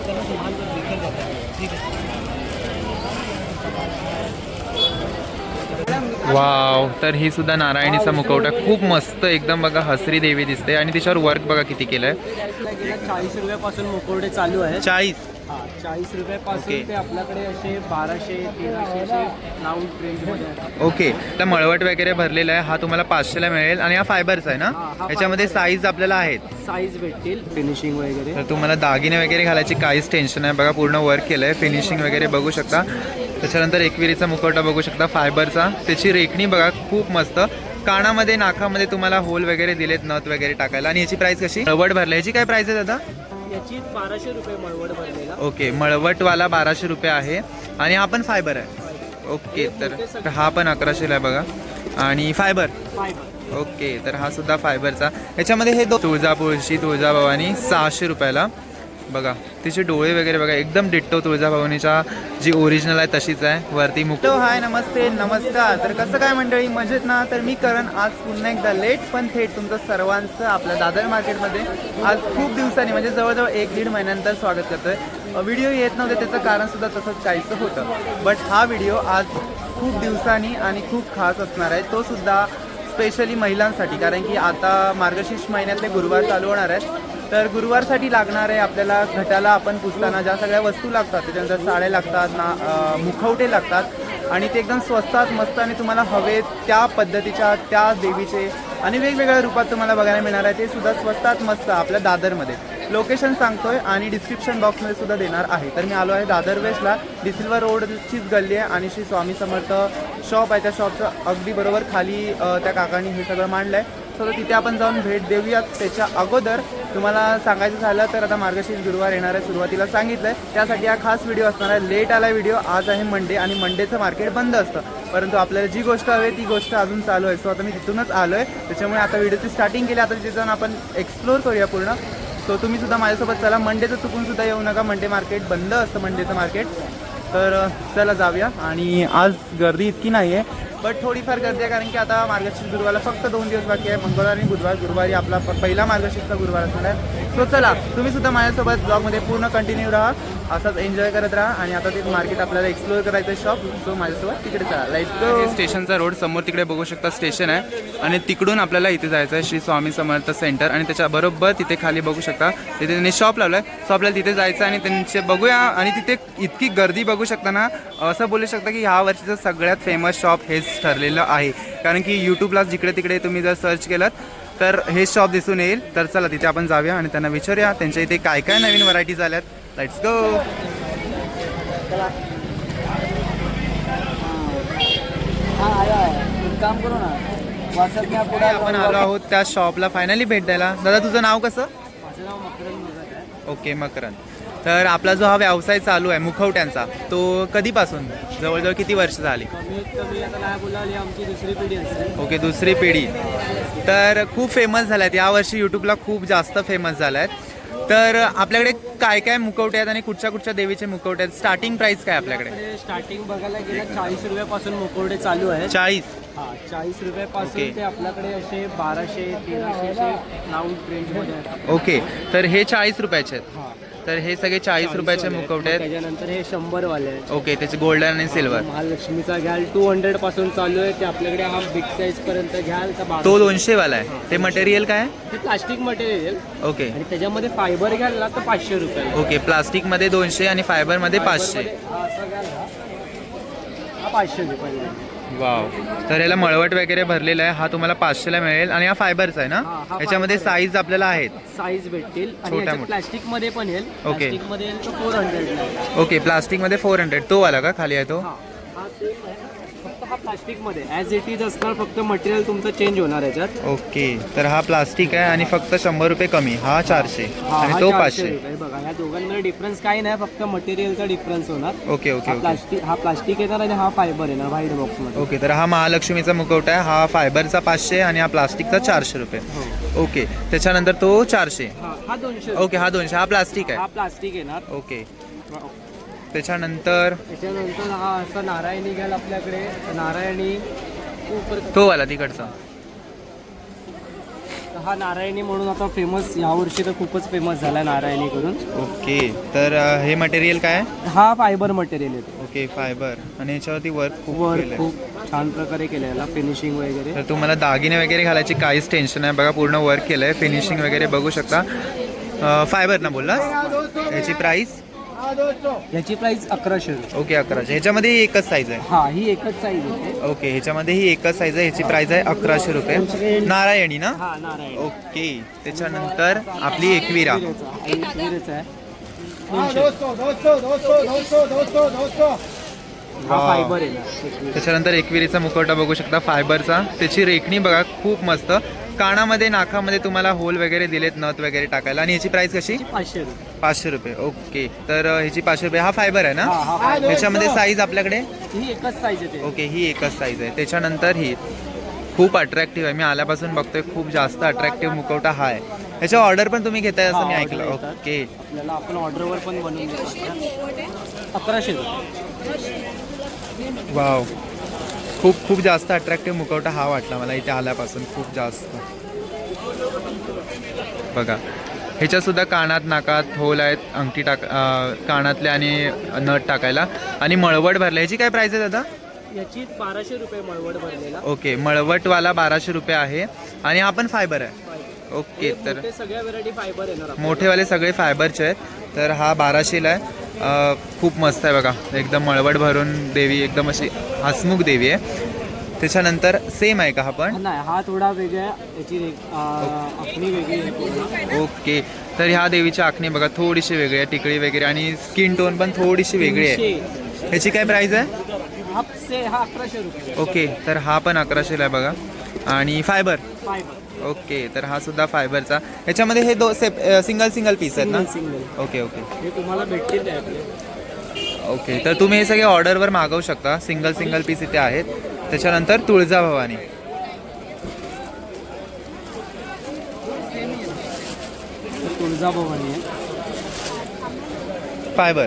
त्यांना सन्मान ठीक आहे. वाव तर ही सुद्धा नारायणीचा मुखवटा. खूप मस्त एकदम बघा हसरी देवी दिसते. आणि त्याच्यावर वर्क बघा किती केलंय. चाळीस रुपयापासून मुकोरडे चालू आहेत. चाळीस? हा चाळीस रुपयापासून ओके. ते आपल्याकडे असे बाराशे तेराशे ओके तर मळवट वगैरे भरलेला आहे. हा तुम्हाला पाचशेला मिळेल. आणि हा फायबरचा आहे ना? याच्यामध्ये आहे. साईज आपल्याला आहेत. साईज भेटतील. फिनिशिंग वगैरे. तर तुम्हाला दागिने वगैरे घालायची काहीच टेन्शन आहे बघा पूर्ण वर्क केलं आहे फिनिशिंग वगैरे बघू शकता. त्याच्यानंतर एकविरीचा मुखवटा बघू शकता फायबरचा. त्याची रेखणी बघा खूप मस्त. कानामध्ये नाकामध्ये तुम्हाला होल वगैरे दिलेत नथ वगैरे टाकायला. आणि याची प्राइस कशी? मळवट भरली. याची काय प्राइस आहे दादा? याची बाराशे रुपये मळवड भरलेला. ओके मळवटवाला बाराशे रुपये आहे. आणि हा पण फायबर आहे. ओके तर हा पण अकराशेला आहे बघा. आणि फायबर? फायबर. ओके तर हा सुद्धा फायबरचा. याच्यामध्ये हे दो तुळजापूरची तुळजाभवानी सहाशे रुपयाला. बघा तिचे डोळे वगैरे बघा एकदम डिट्टो तुळजाभवानीच्या जी ओरिजिनल आहे तशीच आहे वरती मुक्त हाय नमस्ते नमस्कार. तर कसं काय मंडळी मजेत ना? तर मी करण आज पुन्हा एकदा लेट पण थेट तुमचं सर्वांचं आपल्या दादर मार्केटमध्ये आज खूप दिवसांनी म्हणजे जवळजवळ एक दीड महिन्यानंतर स्वागत करतोय. व्हिडिओ येत नव्हते त्याचं कारण सुद्धा तसंच काहीचं होतं. बट हा व्हिडिओ आज खूप दिवसांनी आणि खूप खास असणार आहे. तो सुद्धा स्पेशली महिलांसाठी कारण की आता मार्गशीर्ष महिन्यातले गुरुवार चालू होणार आहेत. तर गुरुवारसाठी लागणार आहे आपल्याला घटाला आपण पुसताना ज्या सगळ्या वस्तू लागतात त्याच्यानंतर साड्या लागतात ना मुखवटे लागतात आणि ते एकदम स्वस्तात मस्त आणि तुम्हाला हवे त्या पद्धतीच्या त्या देवीचे आणि वेगवेगळ्या रूपात तुम्हाला बघायला मिळणार आहे. ते सुद्धा स्वस्तात मस्त आपल्या दादरमध्ये. लोकेशन सांगतोय आणि डिस्क्रिप्शन बॉक्समध्ये सुद्धा देणार आहे. तर मी आलो आहे दादर वेस्टला. डिसिल्वर रोडचीच गल्ली आहे आणि श्री स्वामी समर्थ शॉप आहे. त्या शॉपचं अगदी बरोबर खाली त्या काकांनी हे सगळं मांडलं आहे सो तिथे आपण जाऊन भेट देऊयात. त्याच्या अगोदर तुम्हाला सांगायचं झालं तर आता मार्गशीर्ष गुरुवार येणार आहे सुरुवातीला सांगितलं आहे त्यासाठी हा खास व्हिडिओ असणार आहे लेट आला व्हिडिओ आज आहे मंडे आणि मंडेचं मार्केट बंद असतं. परंतु आपल्याला जी गोष्ट हवी ती गोष्ट अजून चालू आहे. सो आता मी तिथूनच आलो आहे त्याच्यामुळे आता व्हिडिओची स्टार्टिंग केली आता तिथे जाऊन आपण एक्सप्लोर करूया पूर्ण. सो तुम्ही सुद्धा माझ्यासोबत चला. मंडेचं चुकून सुद्धा येऊ नका. मंडे मार्केट बंद असतं मंडेचं मार्केट. तर चला जाऊया. आणि आज गर्दी इतकी नाही आहे बट थोडीफार गर्दी आहे कारण की आता मार्गशीर्ष गुरुवारला फक्त दोन दिवस बाकी आहे. मंगळवार आणि बुधवार. गुरुवारी आपला पहिला मार्गशीर्षचा गुरुवार असणार आहे. सो चला तुम्ही सुद्धा माझ्यासोबत ब्लॉगमध्ये पूर्ण कंटिन्यू राहा. असाच एन्जॉय करत राहा आणि आता ते मार्केट आपल्याला एक्सप्लोअर करायचं आहे शॉप सो माझ्यासोबत तिकडे चला. लाइट स्टेशनचा रोड समोर तिकडे बघू शकता स्टेशन आहे. आणि तिकडून आपल्याला इथे जायचं आहे श्री स्वामी समर्थ सेंटर आणि त्याच्या बरोबर तिथे खाली बघू शकता. तिथे त्यांनी शॉप लावलं आहे सो आपल्याला तिथे जायचं आणि त्यांचे बघूया. आणि तिथे इतकी गर्दी बघू शकता ना. असं बोलू शकता की ह्या वर्षीचं सगळ्यात फेमस शॉप हेच ठरलेलं आहे. कारण की यूट्यूबला जिकडे तिकडे तुम्ही जर सर्च केलं तर हे शॉप दिसून येईल. तर चला तिथे आपण जाऊया आणि त्यांना विचारूया. त्यांच्या इथे काय काय नवीन व्हरायटीज आल्यात. लेट्स गो हा आया एक काम करू ना आपण आलो. आहोत त्या शॉपला फायनली भेट द्यायला. दादा तुझं नाव कसं? ओके मकरंद तर आपला जो हा व्यवसाय चालू आहे मुखवट्यांचा तो कधीपासून? जवळजवळ किती वर्ष झाली? ओके दुसरी पिढी तर खूप फेमस झाल्या आहेत यावर्षी यूट्यूबला खूप जास्त फेमस झाल्या आहेत तर आपल्याकडे काय काय मुखवटे आहेत आणि कुठच्या कुठच्या देवीचे मुखवटे आहेत? स्टार्टिंग प्राइस काय आपल्याकडे? आपल्याकडे स्टार्टिंग बघायला गेलं चाळीस रुपयापासून मुकोरडे चालू आहेत. चाळीस. हा चाळीस ओके. रुपयापासून ते आपल्याकडे असे बाराशे तेराशे असे राऊंड रेंजमध्ये आहेत. ओके. तर हे चाळीस रुपयाचे आहेत. हा. तर हे सगळे चाळीस रुपयाचे मुखवटे आहेत. त्याच्यानंतर हे शंभर वाले आहेत. ओके त्याचे गोल्डन आणि सिल्वर. महालक्ष्मीचा घ्याल टू हंड्रेडपासून चालू आहे. ते आपल्याकडे हा बिग साईज पर्यंत घ्याल तो दोनशे वाला आहे. ते मटेरियल काय? हे प्लास्टिक मटेरियल ओके. आणि त्याच्यामध्ये फायबर घ्याल ना तर पाचशे रुपये ओके प्लास्टिकमध्ये दोनशे आणि पाचशे. घ्याल हा. हा पाचशे रुपये वाव तर याला मळवट वगैरे भरलेला आहे. हा तुम्हाला पाचशेला मिळेल. आणि हा फायबरचा आहे ना? हा, हा याच्यामध्ये. साईज आपल्याला आहेत. साईज भेटतील. छोट्या मोठ्या. प्लास्टिकमध्ये पण येईल. ओके. प्लास्टिकमध्ये फोर हंड्रेड ओके प्लास्टिकमध्ये फोर हंड्रेड तो वाला का? खाली आहे तो? हा हा सेम आहे. फक्त हा प्लास्टिकमध्ये ऍज इट इज असणार फक्त मटेरियल तुमचं चेंज होणार याच्यात. ओके. तर हा प्लास्टिक आहे आणि फक्त शंभर रुपये कमी. हा चारशे. हा आणि हा तो 400 पाचशे. रुपये. बघा ह्या दोघांमध्ये डिफरन्स काही नाही फक्त मटेरियलचा डिफरन्स होणार. ओके ओके हा ओके. प्लास्टिक हा प्लास्टिक येणार आणि हा फायबर येणार व्हाईट बॉक्समध्ये. ओके तर हा महालक्ष्मीचा मुखवटा आहे. हा फायबरचा पाचशे आणि हा प्लास्टिकचा चारशे रुपये. हो. ओके. त्याच्यानंतर तो चारशे. हा हा दोनशे. ओके हा दोनशे. हा प्लास्टिक हा आहे प्लास्टिक येणार. ओके. त्याच्यानंतर त्याच्यानंतर हा असा नारायणी घ्याल आपल्याकडे. नारायणी तो वाला तिकडचा. हा नारायणी म्हणून आता फेमस यावर्षी तर खूपच फेमस झाला नारायणी करून ओके तर अ, हे मटेरियल काय आहे? हा फायबर मटेरियल येतो ओके फायबर आणि याच्यावरती वर्क खूप वर केलंय. खूप छान प्रकारे केलं याला फिनिशिंग वगैरे. तर तुम्हाला दागिने वगैरे घालायची काहीच टेन्शन नाही. बघा पूर्ण वर्क केलंय. फिनिशिंग वगैरे बघू शकता. फायबर ना बोलला याची प्राइस याची प्राइस अकराशे रुपये. ओके अकराशे. ह्याच्यामध्ये ही एकच साईज आहे. हा ही एकच साईज येते ओके ह्याच्यामध्ये ही एकच साईज आहे. ह्याची प्राइस आहे अकराशे रुपये. नारायणी ना? हा नारायण. ओके त्याच्यानंतर आपली एकविरा एकविरेचा आहे. हाँ दोस्तों दोस्तों दोस्तों दोस्तों दोस्तों दोस्तों हा Wow. फायबर आहे ना. त्याच्यानंतर एकविरीचा मुखवटा बघू शकता फायबरचा त्याची रेखणी बघा खूप मस्त. कानामध्ये नाकामध्ये तुम्हाला होल वगैरे दिलेत नथ वगैरे टाकायला. आणि ह्याची प्राइस कशी? पाचशे रुपये. पाचशे रुपये. ओके तर ह्याची पाचशे रुपये. हा फायबर आहे ना? हा हा. ह्याच्यामध्ये साईज आपल्याकडे? ही एकच साईज येते ओके ही एकच साईज आहे. त्याच्यानंतर ही खूप अट्रॅक्टिव्ह आहे. मी आल्यापासून बघतोय खूप जास्त अट्रॅक्टिव्ह मुखवटा हा आहे. ह्याच्या ऑर्डर पण तुम्ही घेताय असं हा, मी order ऐकलं. घेतात. ओके आपल्याला आपण ऑर्डरवर पण बनवून देतो अकराशे रुपये. वाव खूप खूप जास्त अट्रॅक्टिव्ह मुखवटा हा वाटला मला इथे आल्यापासून खूप जास्त. बघा ह्याच्या सुद्धा कानात नाकात होल आहेत अंगठी टाक कानातले आणि नट टाकायला. आणि मळवट भरला ह्याची काय प्राइस आहे दादा? याची बाराशे रुपये मळवड भरलेला. ओके मळवटवाला बाराशे रुपये आहे. आणि हा पण फायबर आहे. ओके तर सगळ्या व्हरायटी फायबर येणार आपल्याला. मोठेवाले सगळे फायबरचे आहेत. तर हा बाराशेला आहे. खूप मस्त आहे बघा. एकदम मळवट भरून देवी एकदम अशी हसमुख देवी आहे. त्याच्यानंतर सेम आहे का हा पण? नाही हा थोडा वेगळा याची आखणी. ओके. तर ह्या देवीची आखणी बघा थोडीशी वेगळी आहे टिकळी वगैरे आणि स्किन टोन पण थोडीशी वेगळी आहे. ह्याची काय प्राइस आहे? ओके. तर हा पण अकराशेला आहे बघा. आणि फायबर फायबर ओके तर हा सुद्धा फायबरचा. ह्याच्यामध्ये हे दो सेप सिंगल सिंगल पीस आहेत ना? Single okay okay. हे तुम्हाला भेटतील ते आपले ओके तर तुम्ही हे सगळे ऑर्डरवर मागवू शकता. सिंगल सिंगल पीस इथे आहेत. त्याच्यानंतर तुळजाभवानी तुळजाभवानी आहे. फायबर.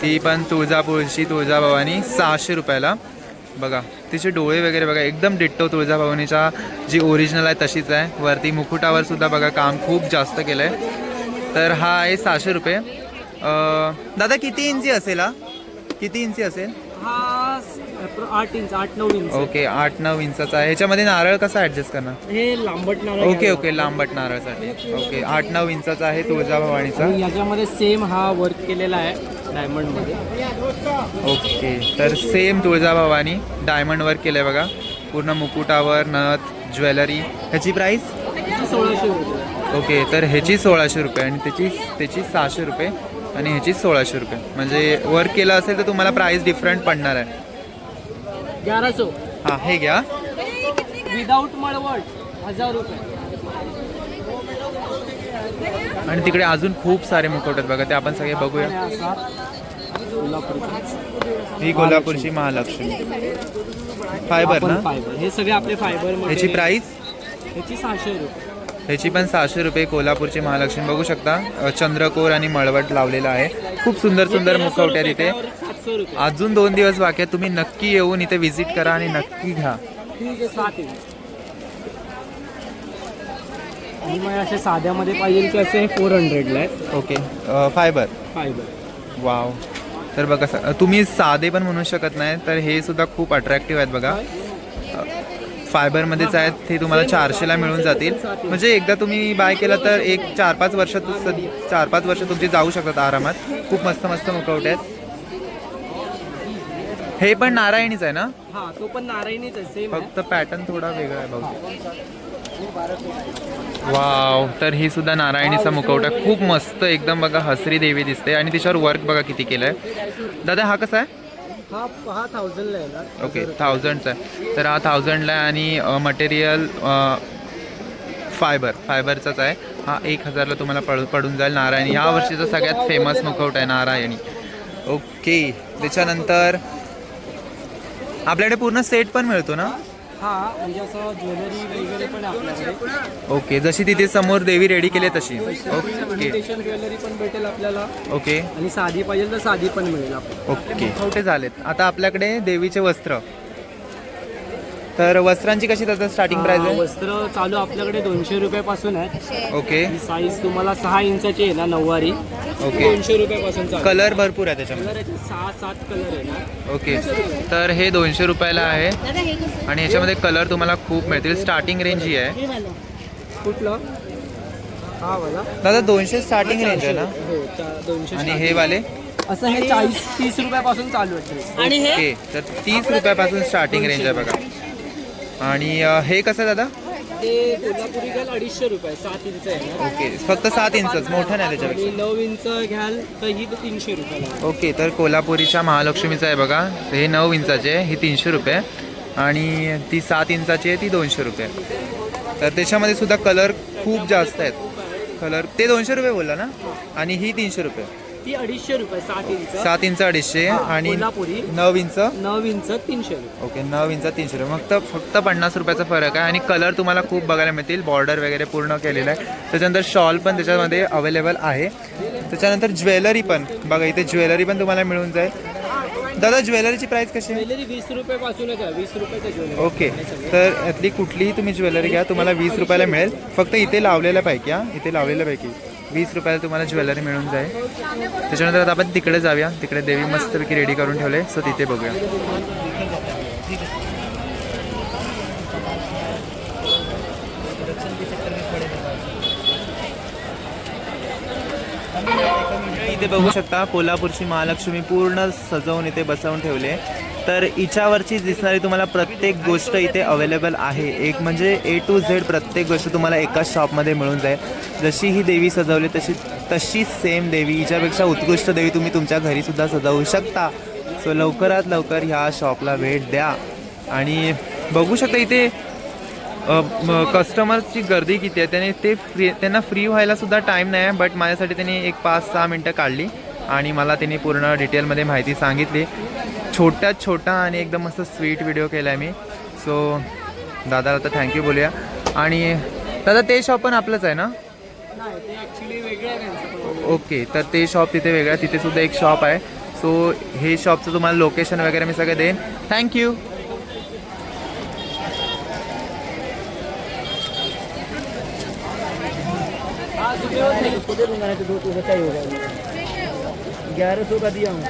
ती पण तुळजापूरची तुळजाभवानी सहाशे रुपयाला. बघा तिचे डोळे वगैरे बघा एकदम डिट्टो तुळजाभवानीच्या जी ओरिजिनल आहे तशीच आहे. वरती मुकुटावर सुद्धा बघा काम खूप जास्त केलं आहे तर हा आहे सहाशे रुपये. दादा किती इंची असेल हा? किती इंची असेल? हा आठ इंच आठ नऊ इंच ओके आठ नऊ इंचाचा आहे. ह्याच्यामध्ये नारळ कसा ॲडजस्ट करणार? हे लांबट नारळ ओके. ओके लांबट नारळसाठी. ओके आठ नऊ इंचाचा आहे तुळजाभवानीचा याच्यामध्ये सेम हा वर्क केलेला आहे डायमंडमध्ये ओके तर सेम तुळजाभवानी डायमंड वर्क केलं आहे बघा. पूर्ण मुकुटावर नथ ज्वेलरी. ह्याची प्राईस याची सोळाशे रुपये. ओके तर ह्याची सोळाशे रुपये आणि त्याची त्याची सहाशे रुपये. आणि ह्याची सोळाशे रुपये. म्हणजे वर्क केलं असेल तर तुम्हाला प्राईस डिफरंट पडणार आहे. हां हे घ्या. विदाऊट मळवट हजार रुपये. आणि तिकडे अजून खूप सारे मुकुट आहेत बघा ते आपण सगळे बघूया. ही कोल्हापूरची महालक्ष्मी. फायबर ना? फायबर हे सगळे आपले फायबर ह्याची प्राईस ह्याची सहाशे रुपये. ह्याची पण सहाशे रुपये कोल्हापूरची महालक्ष्मी. बघू शकता चंद्रकोर आणि मळवट लावलेला आहे. खूप सुंदर सुंदर मुखवटे आहेत इथे सातशे रुपये अजून दोन दिवस बाकी आहेत. तुम्ही नक्की येऊन इथे व्हिजिट करा आणि नक्की घ्या. असे साध्यामध्ये पाहिजे की असे फोर हंड्रेडला आहेत. ओके फायबर फायबर वाव तर बघा तुम्ही साधे पण म्हणू शकत नाही तर हे सुद्धा खूप अट्रॅक्टिव्ह आहेत बघा. फायबरमध्येच आहेत ते तुम्हाला चारशेला मिळून जातील. म्हणजे एकदा तुम्ही बाय केलं तर एक चार पाच वर्ष चार पाच वर्ष तुमची जाऊ शकतात आरामात. खूप मस्त मस्त मुखवटे आहेत. हे पण नारायणीच आहे ना? हा तो पण नारायणीच आहे आहे फक्त पॅटर्न थोडा वेगळा आहे बहुतेक वाव तर ही सुद्धा नारायणीचा मुखवटा खूप मस्त एकदम बघा हसरी देवी दिसते. आणि तिच्यावर वर्क बघा किती केलंय. दादा हा कसा आहे? हा हा थाउजंडला येणार ओके थाउजंडचा आहे. तर हा थाउजंडला आहे आणि मटेरियल फायबर फायबरचाच आहे. हा एक हजारला तुम्हाला पड पडून जाईल नारायणी. ह्या वर्षीचा सगळ्यात फेमस मुखवट आहे नारायणी. ओके त्याच्यानंतर आपल्याकडे पूर्ण सेट पण मिळतो ना? हा म्हणजे असं ज्वेलरी वगैरे पण आहे आपल्याकडे. ओके जशी तिथे समोर देवी रेडी केली आहे तशी. ओके. इमिटेशन ज्वेलरी पण भेटेल आपल्याला. ओके. आणि साधी पाहिजे तर साधी पण मिळेल आपल्याला ओके. छोटे झालेत. आता आपल्याकडे देवीचे वस्त्र. तर वस्त्रांची कशी त्याचं स्टार्टिंग प्राइस हा, आहे? वस्त्र चालू आपल्याकडे दोनशे रुपयापासून आहे ओके. ही साईज तुम्हाला सहा इंचाची आहे ना नऊवारी. ओके. दोनशे रुपयापासून चालू कलर भरपूर आहे त्याच्यामध्ये. कलर याचे सहा सात कलर आहे ना. ओके. तर हे दोनशे रुपयाला आहे. आणि याच्यामध्ये कलर तुम्हाला खूप मिळतील. स्टार्टिंग रेंज ही आहे. कुठलं? हा वाला. दादा दोनशे स्टार्टिंग रेंज आहे ना? हो चा- दोनशे आणि हे वाले? असं हे चाळीस तीस रुपयापासून चालू आहे. आणि हे? ओके तर तीस रुपयापासून स्टार्टिंग रेंज आहे बघा. आणि हे कसं आहे दादा? ते कोल्हापुरी घ्याल अडीचशे रुपये सात इंच आहे ओके फक्त सात इंचच मोठं नाही त्याच्यापेक्षा. आणि नऊ इंच घ्याल तर ही तीनशे रुपयाला ओके तर कोल्हापुरीच्या महालक्ष्मीचं आहे बघा हे नऊ इंचाचे आहे ही तीनशे रुपये. आणि ती सात इंचाची आहे ती दोनशे रुपये. तर त्याच्यामध्ये सुद्धा कलर खूप जास्त आहेत. कलर ते दोनशे रुपये बोलला ना? आणि ही तीनशे रुपये. ती अडीचशे रुपये सात इंच. सात इंच अडीचशे हा, आणि कोल्हापुरी. नऊ इंच. नऊ इंच तीनशे रुपये. ओके नऊ इंच तीनशे रुपये. फक्त फक्त पन्नास रुपयाचा फरक आहे आणि कलर तुम्हाला खूप बघायला मिळतील. बॉर्डर वगैरे पूर्ण केलेलं आहे. त्याच्यानंतर शॉल पण त्याच्यामध्ये अवेलेबल आहे. त्याच्यानंतर ज्वेलरी पण. बघा इथे ज्वेलरी पण तुम्हाला मिळून जाईल. दादा ज्वेलरीची प्राइस कशी आहे? ज्वेलरी वीस रुपयापासूनच आहे. वीस रुपयाचं ज्वेलरी. ओके तर यातली कुठलीही तुम्ही ज्वेलरी घ्या. तुम्हाला वीस रुपयाला मिळेल. फक्त इथे लावलेल्या पैकी हा. इथे लावलेल्या पैकी. वीस रुपयाला तुम्हाला ज्वेलरी मिळून जाईल. त्याच्यानंतर आता आपण तिकडे जाऊया. तिकडे देवी मस्तपैकी रेडी करून ठेवले. सो तिथे बघूया. इथे बघू शकता कोल्हापूरची महालक्ष्मी पूर्ण सजवून इथे बसवून ठेवले तर हिच्यावरची दिसणारी तुम्हाला प्रत्येक गोष्ट इथे अवेलेबल आहे. एक म्हणजे ए टू झेड प्रत्येक गोष्ट तुम्हाला एकाच शॉपमध्ये मिळून जाईल. जशी ही देवी सजवली तशी तशीच सेम देवी. हिच्यापेक्षा उत्कृष्ट देवी तुम्ही तुमच्या घरीसुद्धा सजवू शकता. सो लवकरात लवकर ह्या शॉपला भेट द्या. आणि बघू शकता इथे कस्टमरची गर्दी किती आहे? त्याने ते फ्री त्यांना फ्री व्हायलासुद्धा टाईम नाही आहे बट माझ्यासाठी त्यांनी एक पाच सहा मिनटं काढली आणि मला त्यांनी पूर्ण डिटेलमध्ये माहिती सांगितली. छोट्यात छोटा आणि एकदम मस्त स्वीट व्हिडिओ केला आहे मी. सो दादाला तर थँक्यू बोलूया. आणि दादा ते शॉप पण आपलंच आहे ना? ॲक्च्युली वेगळं ओके तर ते शॉप तिथे वेगळं आहे. एक शॉप आहे. सो हे शॉपचं तुम्हाला लोकेशन वगैरे मी सगळं देईन. थँक्यू हाँ सुबह उसको दे दूंगा ना तो दो बचा ही होगा ग्यारह सौ का दिया हूँ।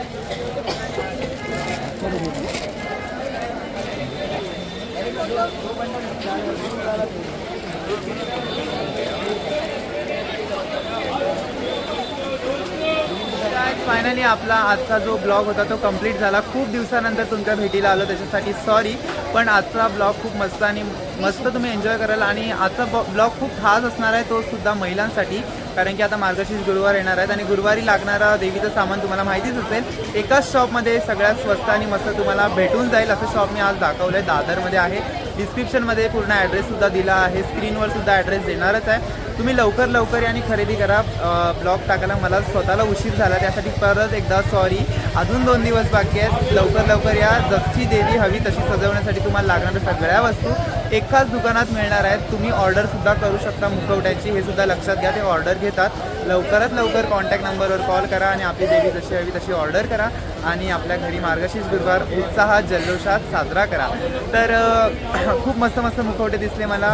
फायनली आपला आजचा जो ब्लॉग होता तो कंप्लीट झाला. खूप दिवसानंतर तुमच्या भेटीला आलो त्याच्यासाठी सॉरी पण आजचा ब्लॉग खूप मस्त आणि मस्त तुम्ही एन्जॉय कराल. आणि आजचा ब्लॉग खूप खास असणार आहे तो सुद्धा महिलांसाठी. कारण की आता मार्गशीर्ष गुरुवार येणार आहेत आणि गुरुवारी लागणारा देवीचं सामान तुम्हाला माहितीच असेल एकाच शॉपमध्ये सगळ्यात स्वस्त आणि मस्त तुम्हाला भेटून जाईल असं शॉप मी आज दाखवलं आहे दादरमध्ये आहे. डिस्क्रिप्शनमध्ये पूर्ण ॲड्रेससुद्धा दिला आहे. स्क्रीनवर सुद्धा ॲड्रेस देणारच आहे. तुम्ही लवकर लवकर आणि खरेदी करा. ब्लॉग टाकायला मला स्वतःला उशीर झाला. त्यासाठी परत एकदा सॉरी अजून दोन दिवस बाकी आहेत. लवकर लवकर या. जशी देवी हवी तशी सजवण्यासाठी तुम्हाला लागणाऱ्या सगळ्या वस्तू. एकाच दुकानात मिळणार आहेत. तुम्ही ऑर्डरसुद्धा करू शकता मुखवट्याची. हे सुद्धा लक्षात घ्या ते ऑर्डर घेतात. लवकरात लवकर कॉन्टॅक्ट नंबरवर कॉल करा आणि आपली देवी जशी हवी तशी ऑर्डर करा आणि आपल्या घरी मार्गशीर्ष गुरुवार उत्साहात जल्लोषात साजरा करा. तर खूप मस्त मस्त मुखवटे दिसले मला.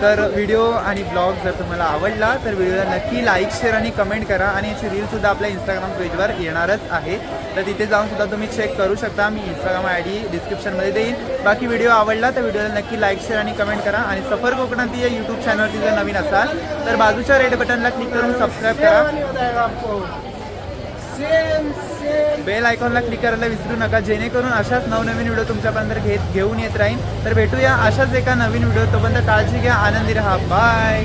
तर व्हिडिओ आणि ब्लॉग जर तुम्हाला आवडला तर व्हिडिओला नक्की लाईक शेअर आणि कमेंट करा आणि याची रीलसुद्धा आपल्या इंस्टाग्राम पेजवर येणारच आहे. तर तिथे जाऊनसुद्धा तुम्ही चेक करू शकता. मी इंस्टाग्राम आय डी डिस्क्रिप्शनमध्ये देईन. बाकी व्हिडिओ आवडला तर व्हिडिओला नक्की लाईक शेअर आणि कमेंट करा. आणि सफर कोकणात या यूट्यूब चॅनलवरती जर नवीन असाल तर बाजूच्या रेड बटनला क्लिक करून सबस्क्राईब करा नहीं बताएगा आपको सेम सेम बेल आयकॉनला क्लिक करायला विसरू नका. जेणेकरून अशाच नवनवीन व्हिडिओ तुमच्यापर्यंत घेत घेऊन येत राहीन. तर भेटूया अशाच एका नवीन व्हिडिओ तोपर्यंत काळजी घ्या. आनंदी राहा. बाय